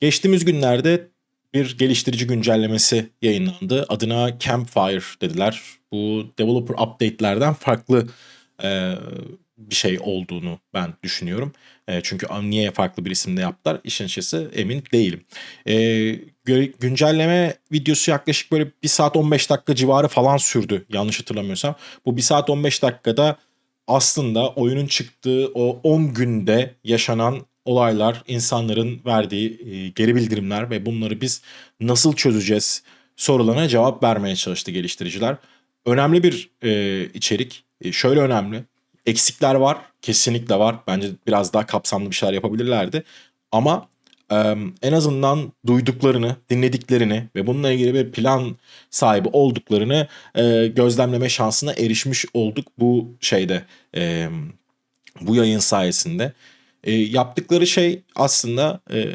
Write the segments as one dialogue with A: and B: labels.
A: Geçtiğimiz günlerde bir geliştirici güncellemesi yayınlandı. Adına Campfire dediler. Bu developer update'lerden farklı e, bir şey olduğunu ben düşünüyorum. E, çünkü niye farklı bir isimde yaptılar işin açıkçası emin değilim. E, güncelleme videosu yaklaşık böyle 1 saat 15 dakika civarı falan sürdü yanlış hatırlamıyorsam. Bu 1 saat 15 dakikada aslında oyunun çıktığı o 10 günde yaşanan olaylar, insanların verdiği e, geri bildirimler ve bunları biz nasıl çözeceğiz sorularına cevap vermeye çalıştı geliştiriciler. Önemli bir e, içerik. E, şöyle önemli. Eksikler var. Kesinlikle var. Bence biraz daha kapsamlı bir şeyler yapabilirlerdi. Ama e, en azından duyduklarını, dinlediklerini ve bununla ilgili bir plan sahibi olduklarını e, gözlemleme şansına erişmiş olduk bu şeyde. E, bu yayın sayesinde. E, yaptıkları şey aslında e,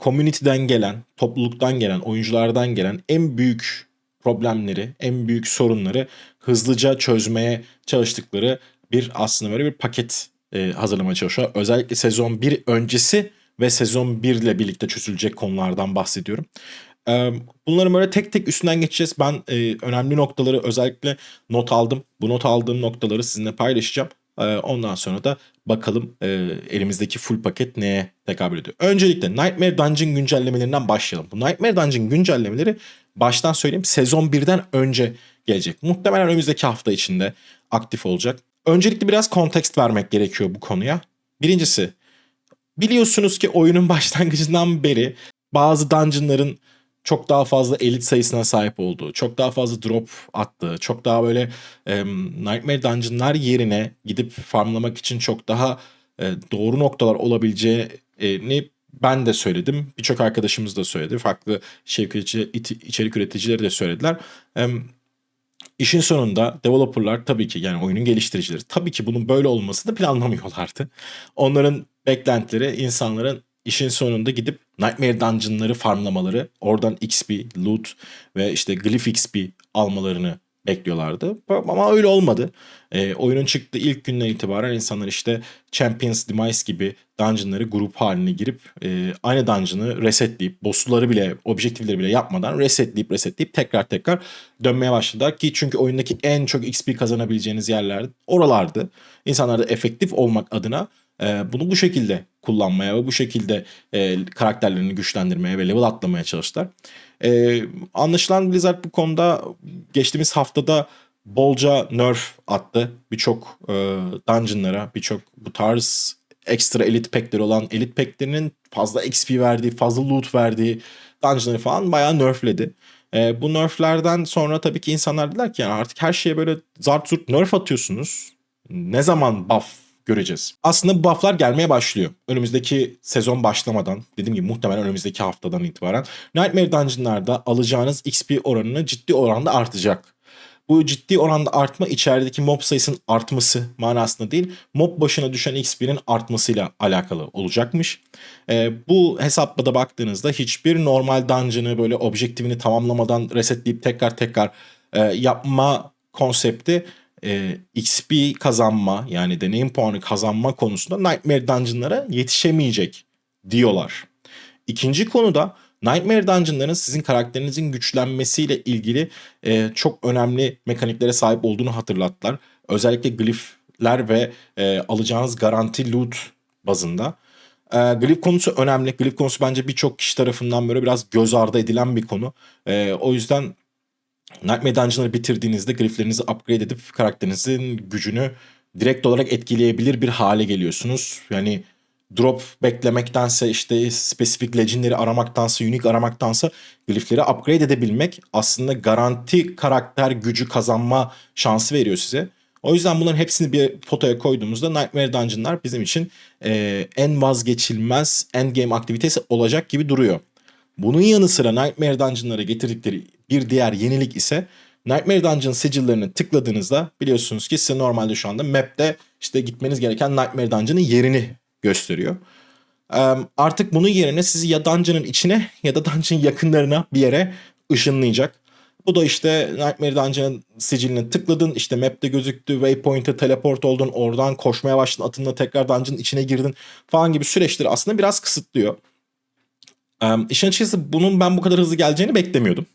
A: community'den gelen, topluluktan gelen, oyunculardan gelen en büyük problemleri, en büyük sorunları hızlıca çözmeye çalıştıkları bir aslında böyle bir paket e, hazırlamaya çalışıyor. Özellikle sezon 1 öncesi ve sezon 1 ile birlikte çözülecek konulardan bahsediyorum. E, bunları böyle tek tek üstünden geçeceğiz. Ben e, önemli noktaları özellikle not aldım. Bu not aldığım noktaları sizinle paylaşacağım. E, ondan sonra da bakalım e, elimizdeki full paket neye tekabül ediyor. Öncelikle Nightmare Dungeon güncellemelerinden başlayalım. Bu Nightmare Dungeon güncellemeleri baştan söyleyeyim sezon 1'den önce gelecek. Muhtemelen önümüzdeki hafta içinde aktif olacak. Öncelikle biraz kontekst vermek gerekiyor bu konuya. Birincisi biliyorsunuz ki oyunun başlangıcından beri bazı dungeonların çok daha fazla elit sayısına sahip olduğu, çok daha fazla drop attığı, çok daha böyle e, Nightmare Dungeon'lar yerine gidip farmlamak için çok daha e, doğru noktalar olabileceğini ben de söyledim. Birçok arkadaşımız da söyledi. Farklı içerik üreticileri de söylediler. E, İşin sonunda developerlar tabii ki yani oyunun geliştiricileri tabii ki bunun böyle olmasını planlamıyorlardı. Onların beklentileri insanların işin sonunda gidip Nightmare Dungeon'ları farmlamaları, oradan XP, loot ve işte Glyph XP almalarını bekliyorlardı. Ama öyle olmadı. E, oyunun çıktığı ilk günden itibaren insanlar işte Champions Demise gibi dungeonları grup haline girip e, aynı dungeon'ı resetleyip boss'ları bile objektifleri bile yapmadan resetleyip resetleyip tekrar tekrar dönmeye başladılar ki çünkü oyundaki en çok XP kazanabileceğiniz yerler oralardı. İnsanlar da efektif olmak adına e, bunu bu şekilde kullanmaya ve bu şekilde e, karakterlerini güçlendirmeye ve level atlamaya çalıştılar. E, anlaşılan Blizzard bu konuda geçtiğimiz haftada bolca nerf attı. Birçok e, dungeonlara, birçok bu tarz ekstra elit pack'leri olan elit pack'lerinin fazla XP verdiği, fazla loot verdiği dungeonları falan bayağı nerfledi. E, bu nerflerden sonra tabii ki insanlar dediler ki yani artık her şeye böyle zart zurt nerf atıyorsunuz. Ne zaman buff göreceğiz. Aslında bu bufflar gelmeye başlıyor. Önümüzdeki sezon başlamadan, dediğim gibi muhtemelen önümüzdeki haftadan itibaren Nightmare Dungeon'larda alacağınız XP oranını ciddi oranda artacak. Bu ciddi oranda artma içerideki mob sayısının artması manasında değil, mob başına düşen XP'nin artmasıyla alakalı olacakmış. Ee, bu hesapla da baktığınızda hiçbir normal dungeon'ı böyle objektifini tamamlamadan resetleyip tekrar tekrar e, yapma konsepti e, XP kazanma yani deneyim puanı kazanma konusunda Nightmare Dungeon'lara yetişemeyecek diyorlar. İkinci konuda Nightmare Dungeon'ların sizin karakterinizin güçlenmesiyle ilgili e, çok önemli mekaniklere sahip olduğunu hatırlattılar. Özellikle glifler ve e, alacağınız garanti loot bazında. E, glif konusu önemli. Glif konusu bence birçok kişi tarafından böyle biraz göz ardı edilen bir konu. E, o yüzden Nightmare Dungeon'ları bitirdiğinizde griflerinizi upgrade edip karakterinizin gücünü direkt olarak etkileyebilir bir hale geliyorsunuz. Yani drop beklemektense işte spesifik legendleri aramaktansa, unique aramaktansa glifleri upgrade edebilmek aslında garanti karakter gücü kazanma şansı veriyor size. O yüzden bunların hepsini bir fotoya koyduğumuzda Nightmare Dungeon'lar bizim için e, en vazgeçilmez endgame aktivitesi olacak gibi duruyor. Bunun yanı sıra Nightmare Dungeon'lara getirdikleri bir diğer yenilik ise Nightmare Dungeon sicillerini tıkladığınızda biliyorsunuz ki size normalde şu anda map'te işte gitmeniz gereken Nightmare Dungeon'ın yerini gösteriyor. Artık bunun yerine sizi ya dungeon'ın içine ya da dungeon yakınlarına bir yere ışınlayacak. Bu da işte Nightmare Dungeon'ın sicilini tıkladın işte map'te gözüktü waypoint'e teleport oldun oradan koşmaya başladın atınla tekrar dungeon'ın içine girdin falan gibi süreçleri aslında biraz kısıtlıyor. Um, işin açıkçası bunun ben bu kadar hızlı geleceğini beklemiyordum.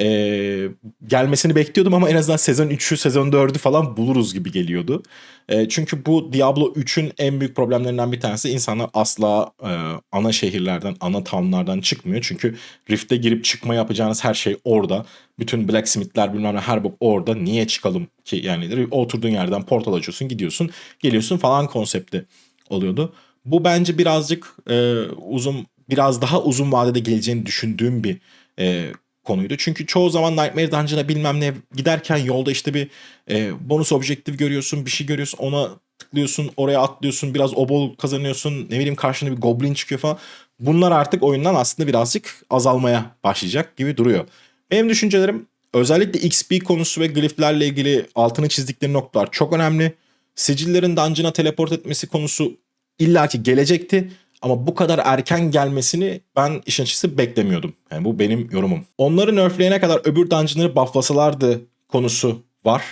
A: Ee, gelmesini bekliyordum ama en azından sezon 3'ü, sezon 4'ü falan buluruz gibi geliyordu. Ee, çünkü bu Diablo 3'ün en büyük problemlerinden bir tanesi insanlar asla e, ana şehirlerden, ana townlardan çıkmıyor. Çünkü Rift'e girip çıkma yapacağınız her şey orada. Bütün blacksmith'ler bilmem ne her bok orada. Niye çıkalım ki? Yani oturduğun yerden portal açıyorsun, gidiyorsun, geliyorsun falan konsepti oluyordu. Bu bence birazcık e, uzun, biraz daha uzun vadede geleceğini düşündüğüm bir e, konuydu. Çünkü çoğu zaman Nightmare Dungeon'a bilmem ne giderken yolda işte bir e, bonus objektif görüyorsun, bir şey görüyorsun, ona tıklıyorsun, oraya atlıyorsun, biraz obol kazanıyorsun, ne bileyim karşına bir goblin çıkıyor falan. Bunlar artık oyundan aslında birazcık azalmaya başlayacak gibi duruyor. Benim düşüncelerim özellikle XP konusu ve gliflerle ilgili altını çizdikleri noktalar çok önemli. Sicillerin dungeon'a teleport etmesi konusu illaki gelecekti ama bu kadar erken gelmesini ben işin açıkçası beklemiyordum. Yani bu benim yorumum. Onları nerfleyene kadar öbür dungeon'ları bufflasalardı konusu var.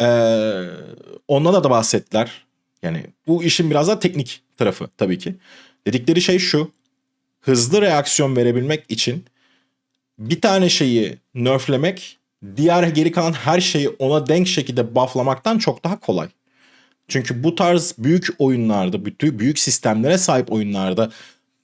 A: Ee, ondan da bahsettiler. Yani bu işin biraz daha teknik tarafı tabii ki. Dedikleri şey şu. Hızlı reaksiyon verebilmek için bir tane şeyi nerflemek diğer geri kalan her şeyi ona denk şekilde bufflamaktan çok daha kolay. Çünkü bu tarz büyük oyunlarda, büyük sistemlere sahip oyunlarda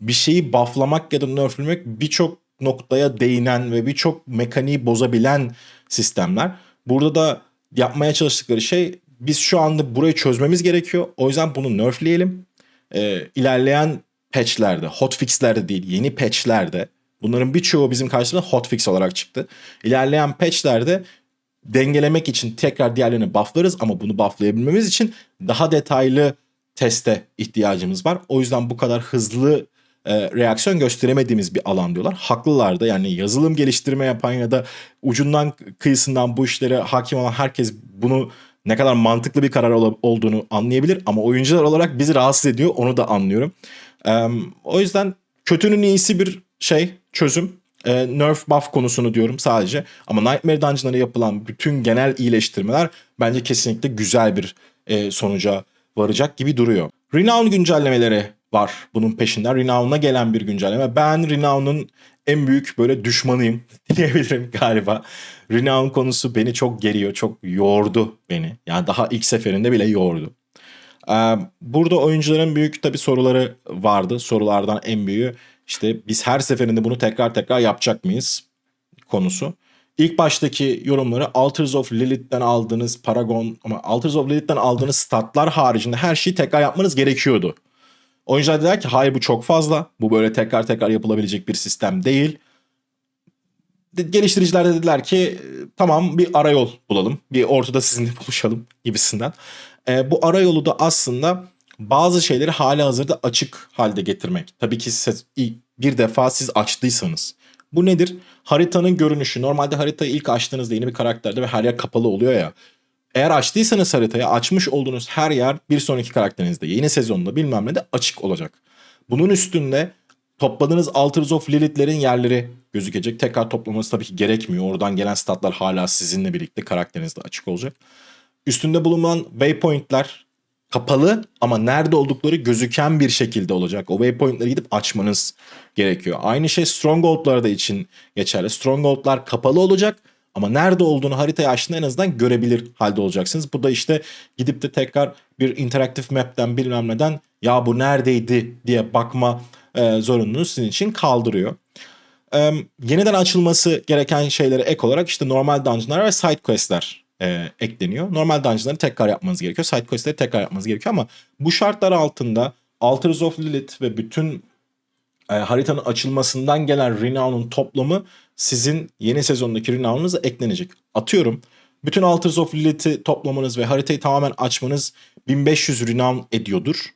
A: bir şeyi bufflamak ya da nerflemek birçok noktaya değinen ve birçok mekaniği bozabilen sistemler. Burada da yapmaya çalıştıkları şey biz şu anda burayı çözmemiz gerekiyor. O yüzden bunu nerfleyelim. Ee, ilerleyen patchlerde, hotfixlerde değil yeni patchlerde bunların birçoğu bizim karşımıza hotfix olarak çıktı. İlerleyen patchlerde dengelemek için tekrar diğerlerini bufflarız ama bunu bufflayabilmemiz için daha detaylı teste ihtiyacımız var. O yüzden bu kadar hızlı e, reaksiyon gösteremediğimiz bir alan diyorlar. Haklılar da yani yazılım geliştirme yapan ya da ucundan kıyısından bu işlere hakim olan herkes bunu ne kadar mantıklı bir karar ol- olduğunu anlayabilir ama oyuncular olarak bizi rahatsız ediyor onu da anlıyorum. E, o yüzden kötünün iyisi bir şey çözüm e, nerf buff konusunu diyorum sadece. Ama Nightmare Dungeon'lara yapılan bütün genel iyileştirmeler bence kesinlikle güzel bir e, sonuca varacak gibi duruyor. Renown güncellemeleri var bunun peşinden. Renown'a gelen bir güncelleme. Ben Renown'un en büyük böyle düşmanıyım diyebilirim galiba. Renown konusu beni çok geriyor, çok yordu beni. Yani daha ilk seferinde bile yordu. Burada oyuncuların büyük tabii soruları vardı. Sorulardan en büyüğü işte biz her seferinde bunu tekrar tekrar yapacak mıyız konusu. İlk baştaki yorumları Altars of Lilith'ten aldığınız Paragon ama Altars of Lilith'ten aldığınız statlar haricinde her şeyi tekrar yapmanız gerekiyordu. Oyuncular dediler ki hayır bu çok fazla. Bu böyle tekrar tekrar yapılabilecek bir sistem değil. Geliştiriciler de dediler ki tamam bir arayol bulalım. Bir ortada sizinle buluşalım gibisinden. E, bu arayolu da aslında bazı şeyleri hala hazırda açık halde getirmek. Tabii ki siz bir defa siz açtıysanız. Bu nedir? Haritanın görünüşü. Normalde haritayı ilk açtığınızda yeni bir karakterde ve her yer kapalı oluyor ya. Eğer açtıysanız haritayı açmış olduğunuz her yer bir sonraki karakterinizde yeni sezonda bilmem ne de açık olacak. Bunun üstünde topladığınız Altars of Lilith'lerin yerleri gözükecek. Tekrar toplamanız tabii ki gerekmiyor. Oradan gelen statlar hala sizinle birlikte karakterinizde açık olacak. Üstünde bulunan waypointler kapalı ama nerede oldukları gözüken bir şekilde olacak. O waypoint'leri gidip açmanız gerekiyor. Aynı şey Stronghold'lar da için geçerli. Stronghold'lar kapalı olacak ama nerede olduğunu haritayı açtığında en azından görebilir halde olacaksınız. Bu da işte gidip de tekrar bir interaktif map'ten bilmem neden ya bu neredeydi diye bakma e, zorunluluğunu sizin için kaldırıyor. E, yeniden açılması gereken şeylere ek olarak işte normal dungeonlar ve side quest'ler e, ekleniyor. Normal dungeonları tekrar yapmanız gerekiyor. Side quest'leri tekrar yapmanız gerekiyor ama bu şartlar altında Altars of Lilith ve bütün e, haritanın açılmasından gelen renown'un toplamı sizin yeni sezondaki renown'unuza eklenecek. Atıyorum bütün Altars of Lilith'i toplamanız ve haritayı tamamen açmanız 1500 renown ediyordur.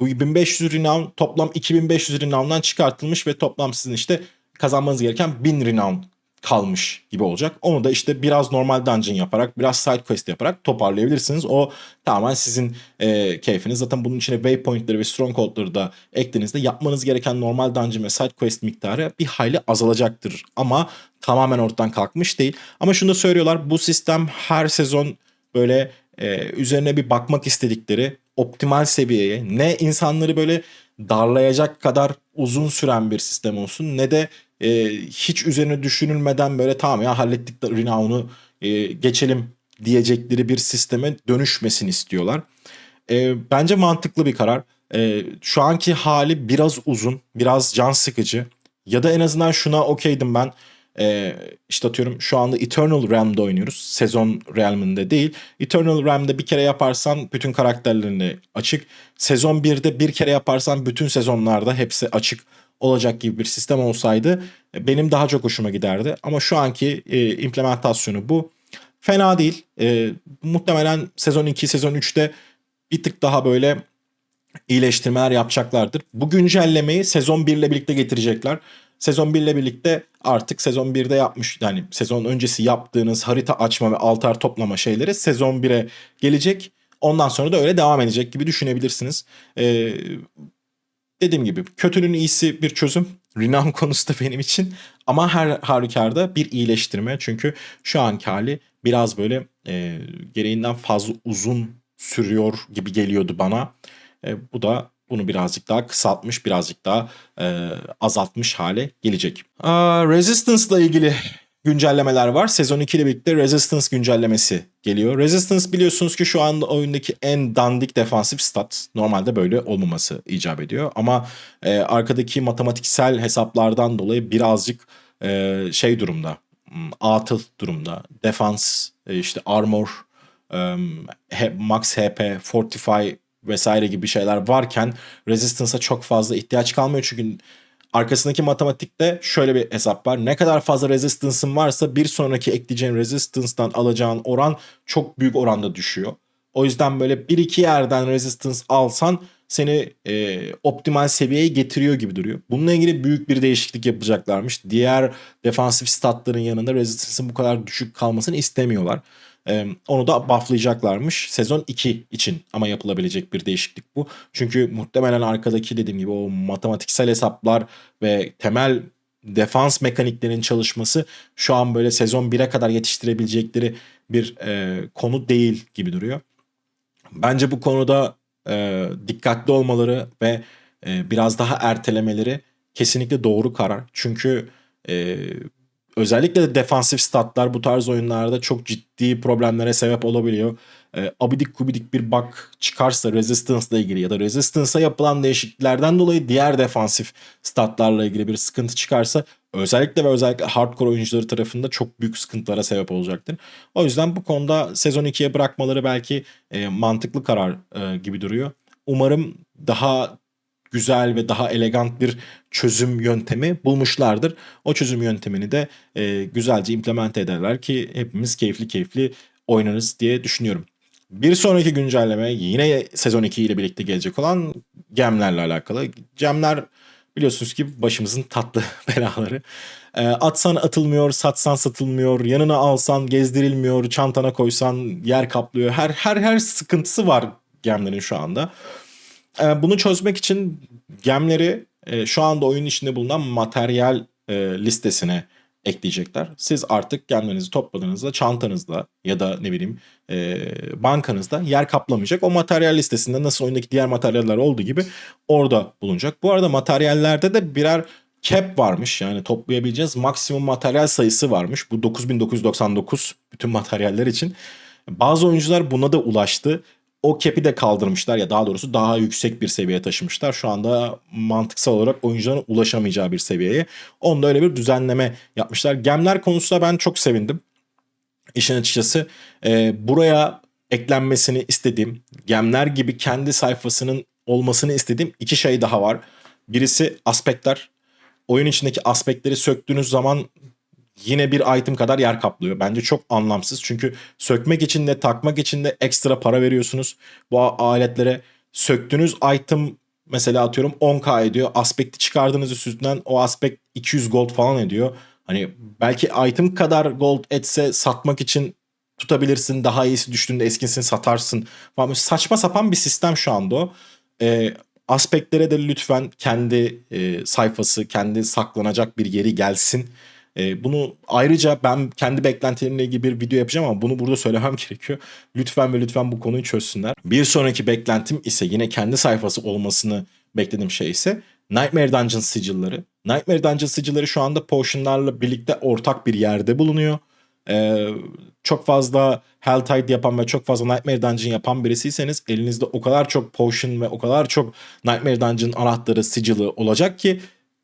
A: Bu 1500 renown toplam 2500 renown'dan çıkartılmış ve toplam sizin işte kazanmanız gereken 1000 renown kalmış gibi olacak. Onu da işte biraz normal dungeon yaparak, biraz side quest yaparak toparlayabilirsiniz. O tamamen sizin e, keyfiniz. Zaten bunun içine waypointleri ve stronghold'ları da eklediğinizde yapmanız gereken normal dungeon ve side quest miktarı bir hayli azalacaktır. Ama tamamen ortadan kalkmış değil. Ama şunu da söylüyorlar. Bu sistem her sezon böyle e, üzerine bir bakmak istedikleri optimal seviyeye ne insanları böyle darlayacak kadar uzun süren bir sistem olsun ne de e, hiç üzerine düşünülmeden böyle tamam ya hallettik de renown'u e, geçelim diyecekleri bir sisteme dönüşmesini istiyorlar. E, bence mantıklı bir karar. E, şu anki hali biraz uzun, biraz can sıkıcı. Ya da en azından şuna okeydim ben. E, işte atıyorum şu anda Eternal Realm'da oynuyoruz. Sezon Realm'inde değil. Eternal Realm'de bir kere yaparsan bütün karakterlerini açık. Sezon 1'de bir kere yaparsan bütün sezonlarda hepsi açık olacak gibi bir sistem olsaydı e, benim daha çok hoşuma giderdi. Ama şu anki e, implementasyonu bu. Fena değil. E, muhtemelen sezon 2, sezon 3'te bir tık daha böyle iyileştirmeler yapacaklardır. Bu güncellemeyi sezon 1 ile birlikte getirecekler. Sezon 1 ile birlikte artık sezon 1'de yapmış yani sezon öncesi yaptığınız harita açma ve altar toplama şeyleri sezon 1'e gelecek. Ondan sonra da öyle devam edecek gibi düşünebilirsiniz. Ee, dediğim gibi kötünün iyisi bir çözüm. Renown konusu da benim için. Ama her halükarda bir iyileştirme. Çünkü şu anki hali biraz böyle e, gereğinden fazla uzun sürüyor gibi geliyordu bana. E, bu da bunu birazcık daha kısaltmış, birazcık daha e, azaltmış hale gelecek. Aa, Resistance ile ilgili güncellemeler var. Sezon 2 ile birlikte Resistance güncellemesi geliyor. Resistance biliyorsunuz ki şu anda oyundaki en dandik defansif stat. Normalde böyle olmaması icap ediyor. Ama e, arkadaki matematiksel hesaplardan dolayı birazcık e, şey durumda. hmm, Atıl durumda. Defans, e, işte armor, e, max HP, fortify vesaire gibi şeyler varken Resistance'a çok fazla ihtiyaç kalmıyor. Çünkü arkasındaki matematikte şöyle bir hesap var. Ne kadar fazla resistance'ın varsa bir sonraki ekleyeceğin resistance'dan alacağın oran çok büyük oranda düşüyor. O yüzden böyle bir iki yerden resistance alsan seni e, optimal seviyeye getiriyor gibi duruyor. Bununla ilgili büyük bir değişiklik yapacaklarmış. Diğer defansif statların yanında resistance'ın bu kadar düşük kalmasını istemiyorlar. Ee, onu da bufflayacaklarmış sezon 2 için ama yapılabilecek bir değişiklik bu. Çünkü muhtemelen arkadaki dediğim gibi o matematiksel hesaplar ve temel defans mekaniklerinin çalışması şu an böyle sezon 1'e kadar yetiştirebilecekleri bir e, konu değil gibi duruyor. Bence bu konuda e, dikkatli olmaları ve e, biraz daha ertelemeleri kesinlikle doğru karar. Çünkü e, özellikle de defansif statlar bu tarz oyunlarda çok ciddi problemlere sebep olabiliyor. E, abidik gubidik bir bug çıkarsa Resistance ile ilgili ya da Resistance'a yapılan değişikliklerden dolayı diğer defansif statlarla ilgili bir sıkıntı çıkarsa özellikle ve özellikle hardcore oyuncuları tarafında çok büyük sıkıntılara sebep olacaktır. O yüzden bu konuda sezon 2'ye bırakmaları belki e, mantıklı karar e, gibi duruyor. Umarım daha güzel ve daha elegant bir çözüm yöntemi bulmuşlardır. O çözüm yöntemini de e, güzelce implement ederler ki hepimiz keyifli keyifli oynarız diye düşünüyorum. Bir sonraki güncelleme yine sezon 2 ile birlikte gelecek olan gemlerle alakalı. Gemler biliyorsunuz ki başımızın tatlı belaları. E, atsan atılmıyor, satsan satılmıyor, yanına alsan gezdirilmiyor, çantana koysan yer kaplıyor. Her her her sıkıntısı var gemlerin şu anda. E, bunu çözmek için gemleri e, şu anda oyun içinde bulunan materyal e, listesine ekleyecekler. Siz artık gemlerinizi topladığınızda çantanızda ya da ne bileyim e, bankanızda yer kaplamayacak. O materyal listesinde nasıl oyundaki diğer materyaller olduğu gibi orada bulunacak. Bu arada materyallerde de birer cap varmış. Yani toplayabileceğiniz maksimum materyal sayısı varmış. Bu 9999 bütün materyaller için. Bazı oyuncular buna da ulaştı o cap'i de kaldırmışlar ya daha doğrusu daha yüksek bir seviyeye taşımışlar. Şu anda mantıksal olarak oyuncuların ulaşamayacağı bir seviyeye. Onda öyle bir düzenleme yapmışlar. Gemler konusunda ben çok sevindim. İşin açıkçası e, buraya eklenmesini istediğim, gemler gibi kendi sayfasının olmasını istediğim iki şey daha var. Birisi aspektler. Oyun içindeki aspektleri söktüğünüz zaman yine bir item kadar yer kaplıyor. Bence çok anlamsız. Çünkü sökmek için de takmak için de ekstra para veriyorsunuz. Bu aletlere söktüğünüz item mesela atıyorum 10k ediyor. Aspekti çıkardığınız üstünden o aspekt 200 gold falan ediyor. Hani belki item kadar gold etse satmak için tutabilirsin. Daha iyisi düştüğünde eskinsini satarsın. Falan. Saçma sapan bir sistem şu anda o. Ee, aspektlere de lütfen kendi e, sayfası, kendi saklanacak bir yeri gelsin. E, bunu ayrıca ben kendi beklentilerimle ilgili bir video yapacağım ama bunu burada söylemem gerekiyor. Lütfen ve lütfen bu konuyu çözsünler. Bir sonraki beklentim ise yine kendi sayfası olmasını beklediğim şey ise Nightmare Dungeon sigilleri. Nightmare Dungeon sigilleri şu anda Potion'larla birlikte ortak bir yerde bulunuyor. Ee, çok fazla Helltide yapan ve çok fazla Nightmare Dungeon yapan birisiyseniz elinizde o kadar çok Potion ve o kadar çok Nightmare Dungeon anahtarı, sigili olacak ki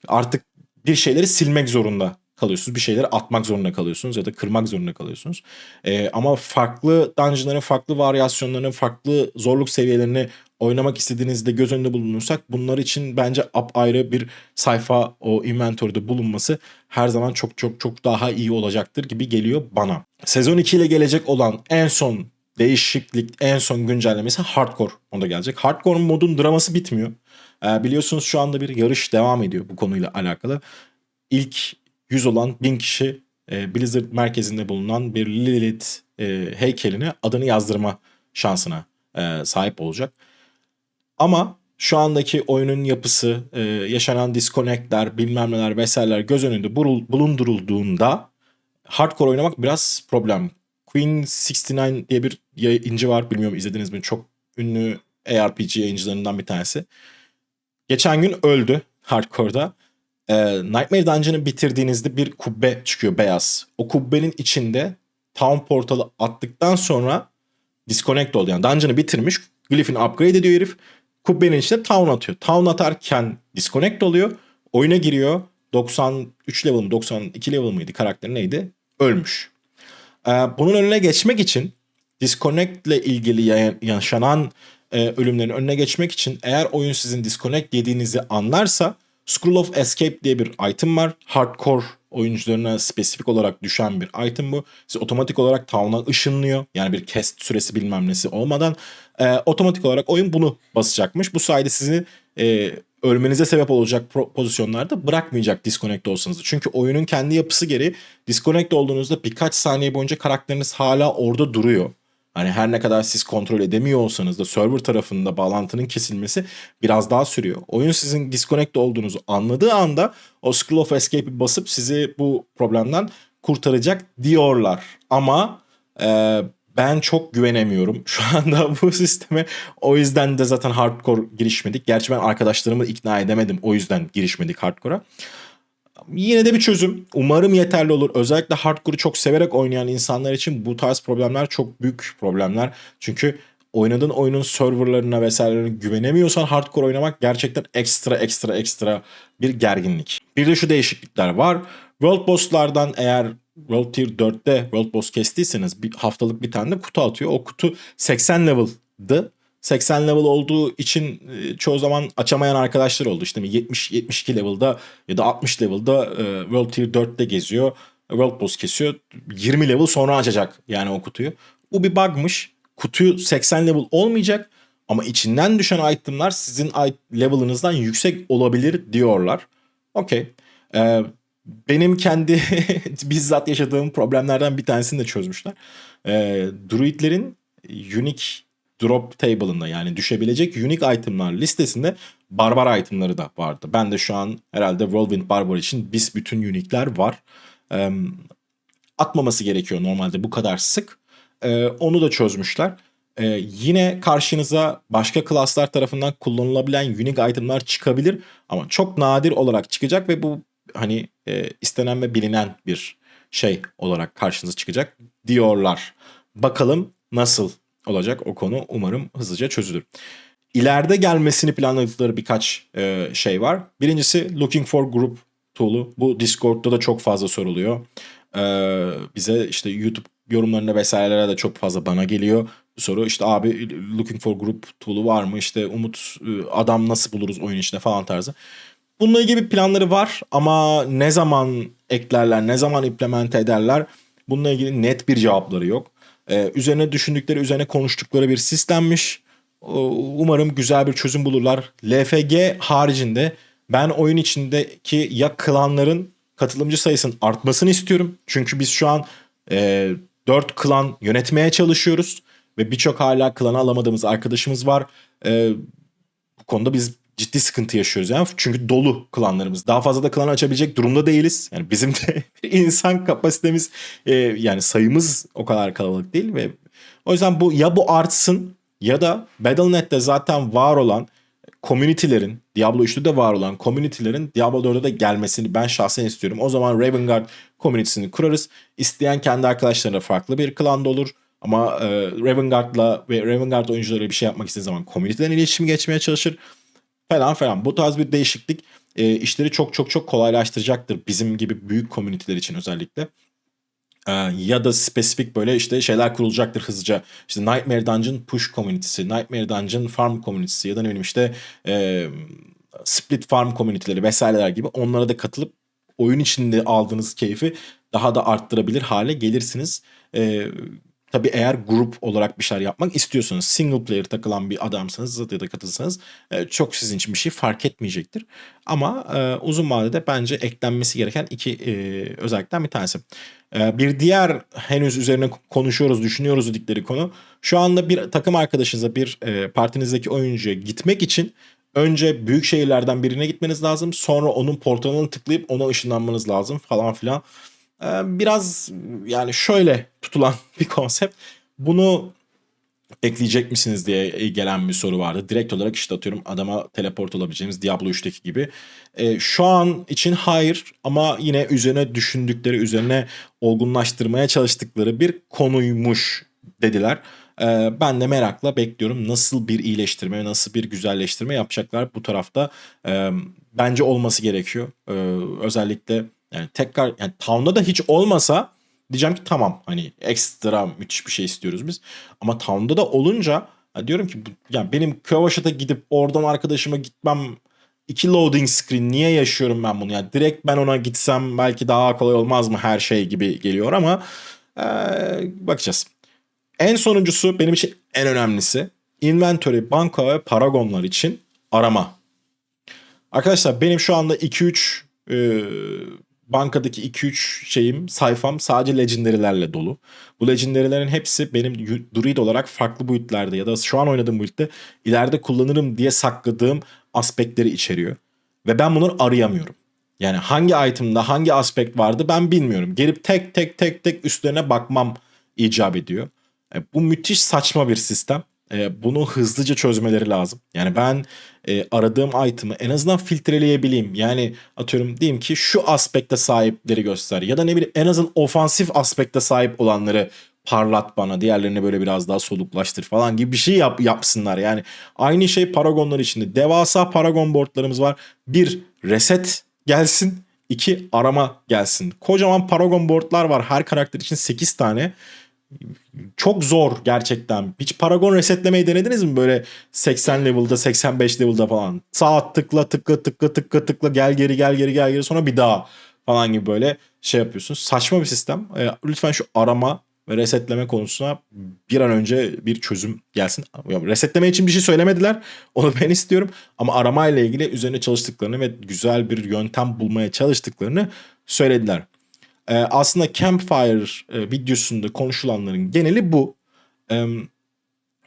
A: artık bir şeyleri silmek zorunda kalıyorsunuz. Bir şeyleri atmak zorunda kalıyorsunuz ya da kırmak zorunda kalıyorsunuz. Ee, ama farklı dungeonların farklı varyasyonlarını, farklı zorluk seviyelerini oynamak istediğinizde göz önünde bulunursak bunlar için bence ayrı bir sayfa o inventory'de bulunması her zaman çok çok çok daha iyi olacaktır gibi geliyor bana. Sezon 2 ile gelecek olan en son değişiklik, en son güncellemesi Hardcore moda gelecek. Hardcore modun draması bitmiyor. Ee, biliyorsunuz şu anda bir yarış devam ediyor bu konuyla alakalı. İlk 100 olan 1000 kişi e, Blizzard merkezinde bulunan bir Lilith e, heykeline adını yazdırma şansına e, sahip olacak. Ama şu andaki oyunun yapısı, e, yaşanan disconnectler, bilmem neler vesaireler göz önünde bulundurulduğunda hardcore oynamak biraz problem. Queen 69 diye bir yayıncı var. Bilmiyorum izlediniz mi? Çok ünlü ARPG yayıncılarından bir tanesi. Geçen gün öldü hardcore'da. Ee, Nightmare Dungeon'ı bitirdiğinizde bir kubbe çıkıyor beyaz. O kubbenin içinde Town Portal'ı attıktan sonra disconnect oldu. Yani Dungeon'ı bitirmiş. Glyph'ini upgrade ediyor herif. Kubbenin içine Town atıyor. Town atarken disconnect oluyor. Oyuna giriyor. 93 level mi 92 level mıydı karakter neydi? Ölmüş. Ee, bunun önüne geçmek için disconnect ile ilgili yaşanan e, ölümlerin önüne geçmek için eğer oyun sizin disconnect yediğinizi anlarsa Scroll of Escape diye bir item var. Hardcore oyuncularına spesifik olarak düşen bir item bu. Sizi otomatik olarak town'a ışınlıyor. Yani bir cast süresi bilmem nesi olmadan e, otomatik olarak oyun bunu basacakmış. Bu sayede sizi e, ölmenize sebep olacak pozisyonlarda bırakmayacak disconnect olsanız. Çünkü oyunun kendi yapısı gereği disconnect olduğunuzda birkaç saniye boyunca karakteriniz hala orada duruyor. Hani her ne kadar siz kontrol edemiyor olsanız da server tarafında bağlantının kesilmesi biraz daha sürüyor. Oyun sizin disconnect olduğunuzu anladığı anda o Scroll of Escape'i basıp sizi bu problemden kurtaracak diyorlar. Ama e, ben çok güvenemiyorum şu anda bu sisteme. O yüzden de zaten hardcore girişmedik. Gerçi ben arkadaşlarımı ikna edemedim. O yüzden girişmedik hardcore'a. Yine de bir çözüm. Umarım yeterli olur. Özellikle hardcore'u çok severek oynayan insanlar için bu tarz problemler çok büyük problemler. Çünkü oynadığın oyunun serverlarına vesairelerine güvenemiyorsan hardcore oynamak gerçekten ekstra ekstra ekstra bir gerginlik. Bir de şu değişiklikler var. World Boss'lardan eğer World Tier 4'te World Boss kestiyseniz bir haftalık bir tane de kutu atıyor. O kutu 80 level'dı. 80 level olduğu için e, çoğu zaman açamayan arkadaşlar oldu. İşte 70 72 level'da ya da 60 level'da e, World Tier 4'te geziyor. World Boss kesiyor. 20 level sonra açacak yani o kutuyu. Bu bir bug'mış. Kutuyu 80 level olmayacak ama içinden düşen itemlar sizin level'ınızdan yüksek olabilir diyorlar. Okey. Ee, benim kendi bizzat yaşadığım problemlerden bir tanesini de çözmüşler. Ee, druidlerin unique drop table'ında yani düşebilecek unique itemlar listesinde barbar itemları da vardı. Ben de şu an herhalde Whirlwind Barbar için biz bütün unique'ler var. Ee, atmaması gerekiyor normalde bu kadar sık. Ee, onu da çözmüşler. Ee, yine karşınıza başka klaslar tarafından kullanılabilen unique itemlar çıkabilir ama çok nadir olarak çıkacak ve bu hani e, istenen ve bilinen bir şey olarak karşınıza çıkacak diyorlar. Bakalım nasıl olacak o konu umarım hızlıca çözülür. İleride gelmesini planladıkları birkaç e, şey var. Birincisi Looking for Group tool'u. Bu Discord'da da çok fazla soruluyor. Ee, bize işte YouTube yorumlarında vesairelere de çok fazla bana geliyor soru. İşte abi Looking for Group tool'u var mı? İşte Umut e, adam nasıl buluruz oyun içinde falan tarzı. Bununla ilgili planları var ama ne zaman eklerler, ne zaman implement ederler bununla ilgili net bir cevapları yok. Ee, üzerine düşündükleri, üzerine konuştukları bir sistemmiş. Umarım güzel bir çözüm bulurlar. LFG haricinde ben oyun içindeki ya klanların katılımcı sayısının artmasını istiyorum. Çünkü biz şu an e, 4 klan yönetmeye çalışıyoruz. Ve birçok hala klanı alamadığımız arkadaşımız var. E, bu konuda biz ciddi sıkıntı yaşıyoruz yani. Çünkü dolu klanlarımız. Daha fazla da klan açabilecek durumda değiliz. Yani bizim de insan kapasitemiz e, yani sayımız o kadar kalabalık değil ve o yüzden bu ya bu artsın ya da Battle.net'te zaten var olan community'lerin Diablo 3'te var olan community'lerin Diablo 4'e de gelmesini ben şahsen istiyorum. O zaman Raven Guard community'sini kurarız. İsteyen kendi arkadaşlarına farklı bir klanda olur. Ama e, Raven Guard'la ve Raven Guard oyuncuları bir şey yapmak istediği zaman community'den iletişim geçmeye çalışır. Falan falan. Bu tarz bir değişiklik e, işleri çok çok çok kolaylaştıracaktır. Bizim gibi büyük komüniteler için özellikle. Ee, ya da spesifik böyle işte şeyler kurulacaktır hızlıca. İşte Nightmare Dungeon Push Community'si, Nightmare Dungeon Farm Community'si ya da ne bileyim işte e, Split Farm Community'leri vesaireler gibi onlara da katılıp oyun içinde aldığınız keyfi daha da arttırabilir hale gelirsiniz. E, tabii eğer grup olarak bir şeyler yapmak istiyorsanız, single player takılan bir adamsanız ya da katılsanız e, çok sizin için bir şey fark etmeyecektir. Ama e, uzun vadede bence eklenmesi gereken iki e, özellikten bir tanesi. E, bir diğer henüz üzerine konuşuyoruz, düşünüyoruz dedikleri konu. Şu anda bir takım arkadaşınıza, bir partinizdeki oyuncuya gitmek için önce büyük şehirlerden birine gitmeniz lazım. Sonra onun portalını tıklayıp ona ışınlanmanız lazım falan filan. E, biraz yani şöyle tutulan bir konsept. Bunu ekleyecek misiniz diye gelen bir soru vardı. Direkt olarak işte atıyorum adama teleport olabileceğimiz Diablo 3'teki gibi. E, şu an için hayır ama yine üzerine düşündükleri, üzerine olgunlaştırmaya çalıştıkları bir konuymuş dediler. E, ben de merakla bekliyorum nasıl bir iyileştirme, nasıl bir güzelleştirme yapacaklar bu tarafta. E, bence olması gerekiyor. E, özellikle yani tekrar yani Town'da da hiç olmasa diyeceğim ki tamam hani ekstra müthiş bir şey istiyoruz biz. Ama Town'da da olunca diyorum ki yani benim Kavaşat'a gidip oradan arkadaşıma gitmem iki loading screen niye yaşıyorum ben bunu? Yani direkt ben ona gitsem belki daha kolay olmaz mı her şey gibi geliyor ama ee, bakacağız. En sonuncusu benim için en önemlisi inventory, banka ve paragonlar için arama. Arkadaşlar benim şu anda 2-3 e, bankadaki 2-3 şeyim sayfam sadece legendary'lerle dolu. Bu legendary'lerin hepsi benim druid olarak farklı boyutlarda ya da şu an oynadığım boyutta ileride kullanırım diye sakladığım aspektleri içeriyor. Ve ben bunları arayamıyorum. Yani hangi item'da hangi aspekt vardı ben bilmiyorum. Gelip tek tek tek tek üstlerine bakmam icap ediyor. E, bu müthiş saçma bir sistem. E, bunu hızlıca çözmeleri lazım. Yani ben e, aradığım item'ı en azından filtreleyebileyim. Yani atıyorum diyeyim ki şu aspekte sahipleri göster. Ya da ne bileyim en azından ofansif aspekte sahip olanları parlat bana. Diğerlerini böyle biraz daha soluklaştır falan gibi bir şey yap, yapsınlar. Yani aynı şey Paragonlar içinde. Devasa Paragon boardlarımız var. Bir reset gelsin. iki arama gelsin. Kocaman Paragon boardlar var. Her karakter için 8 tane çok zor gerçekten. Hiç Paragon resetlemeyi denediniz mi böyle 80 level'da 85 level'da falan? Sağ tıkla tıkla tıkla tıkla tıkla gel geri gel geri gel geri sonra bir daha falan gibi böyle şey yapıyorsun. Saçma bir sistem. E, lütfen şu arama ve resetleme konusuna bir an önce bir çözüm gelsin. Resetleme için bir şey söylemediler. Onu ben istiyorum. Ama arama ile ilgili üzerine çalıştıklarını ve güzel bir yöntem bulmaya çalıştıklarını söylediler. E, aslında Campfire e, videosunda konuşulanların geneli bu. E,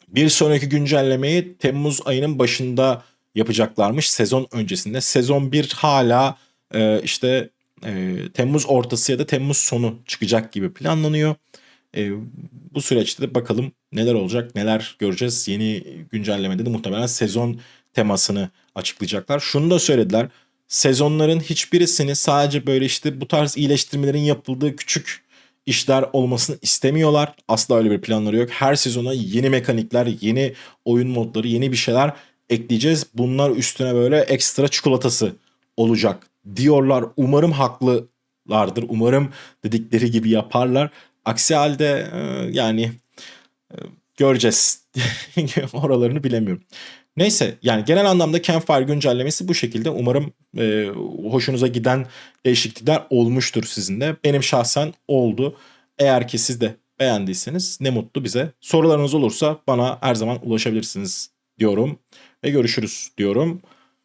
A: bir sonraki güncellemeyi Temmuz ayının başında yapacaklarmış sezon öncesinde. Sezon 1 hala e, işte e, Temmuz ortası ya da Temmuz sonu çıkacak gibi planlanıyor. E, bu süreçte de bakalım neler olacak, neler göreceğiz. Yeni güncellemede de muhtemelen sezon temasını açıklayacaklar. Şunu da söylediler sezonların hiçbirisini sadece böyle işte bu tarz iyileştirmelerin yapıldığı küçük işler olmasını istemiyorlar. Asla öyle bir planları yok. Her sezona yeni mekanikler, yeni oyun modları, yeni bir şeyler ekleyeceğiz. Bunlar üstüne böyle ekstra çikolatası olacak diyorlar. Umarım haklılardır. Umarım dedikleri gibi yaparlar. Aksi halde e, yani e, göreceğiz. Oralarını bilemiyorum. Neyse yani genel anlamda Campfire güncellemesi bu şekilde. Umarım e, hoşunuza giden değişiklikler olmuştur sizin de. Benim şahsen oldu. Eğer ki siz de beğendiyseniz ne mutlu bize. Sorularınız olursa bana her zaman ulaşabilirsiniz diyorum. Ve görüşürüz diyorum.